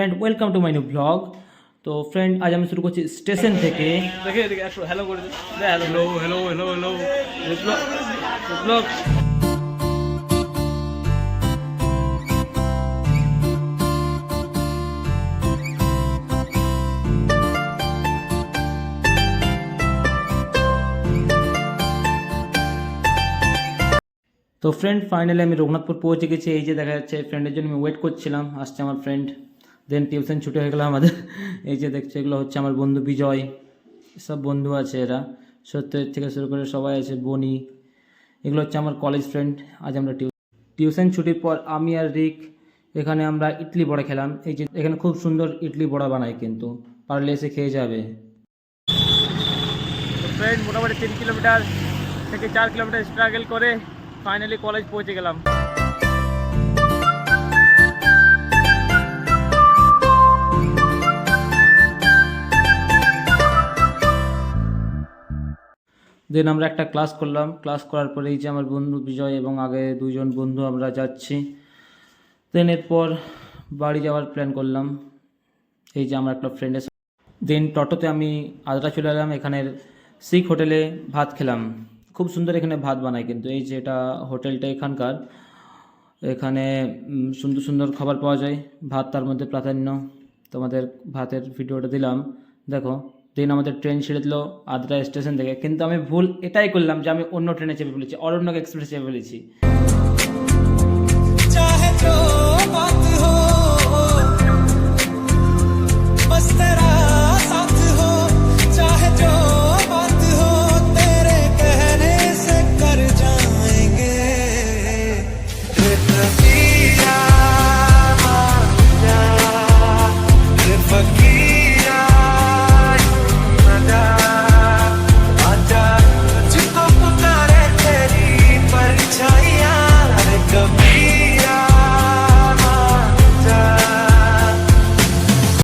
Friend welcome to my new blog তো friend আজ আমি শুরু করছি স্টেশন থেকে। করে hello hello hello hello blog তো ফ্রেন্ড ফাইনালি আমি রঘুনাথপুর পৌঁছে গেছি। এই যে দেখা যাচ্ছে ফ্রেন্ডের জন্য আমি ওয়েট করছিলাম। আসছে আমার ফ্রেন্ড দেন টিউশন ছুটি হয়ে গেলো আমাদের। এই যে দেখছ, এগুলো হচ্ছে আমার বন্ধু বিজয়। সব বন্ধু আছে এরা। সত্যের থেকে শুরু করে সবাই আছে, বনি। এগুলো হচ্ছে আমার কলেজ ফ্রেন্ড আজ আমরা টিউ টিউশন ছুটির পর আমি আর রিক, এখানে আমরা ইডলি বড়া খেলাম। এই যে এখানে খুব সুন্দর ইডলি বড়া বানায় কিন্তু। পারলে এসে খেয়ে যাবে। ফ্রেন্ড মোটামুটি তিন কিলোমিটার থেকে চার কিলোমিটার স্ট্রাগল করে ফাইনালি কলেজ পৌঁছে গেলাম। দেন আমরা একটা ক্লাস করলাম। ক্লাস করার পরে এই যে আমার বন্ধু বিজয় এবং আগে দুজন বন্ধু আমরা যাচ্ছি। দেন এরপর বাড়ি যাওয়ার প্ল্যান করলাম। এই যে আমার একটা ফ্রেন্ডের দেন টোটোতে আমি আদ্রা চলে এলাম। এখানের শিখ হোটেলে ভাত খেলাম। খুব সুন্দর এখানে ভাত বানায় কিন্তু। এই যে এটা হোটেলটা এখানকার। এখানে সুন্দর সুন্দর খাবার পাওয়া যায়। ভাত তার মধ্যে প্রাধান্য। তোমাদের ভাতের ভিডিওটা দিলাম। দেখো। ট্রেন আমাদের ট্রেন ছেড়ে দিল, আদ্রা স্টেশন থেকে। কিন্তু আমি ভুল এটাই করলাম যে আমি অন্য ট্রেনে চেপে ফেলেছি অরণ্য এক্সপ্রেস চেপে ফেলেছি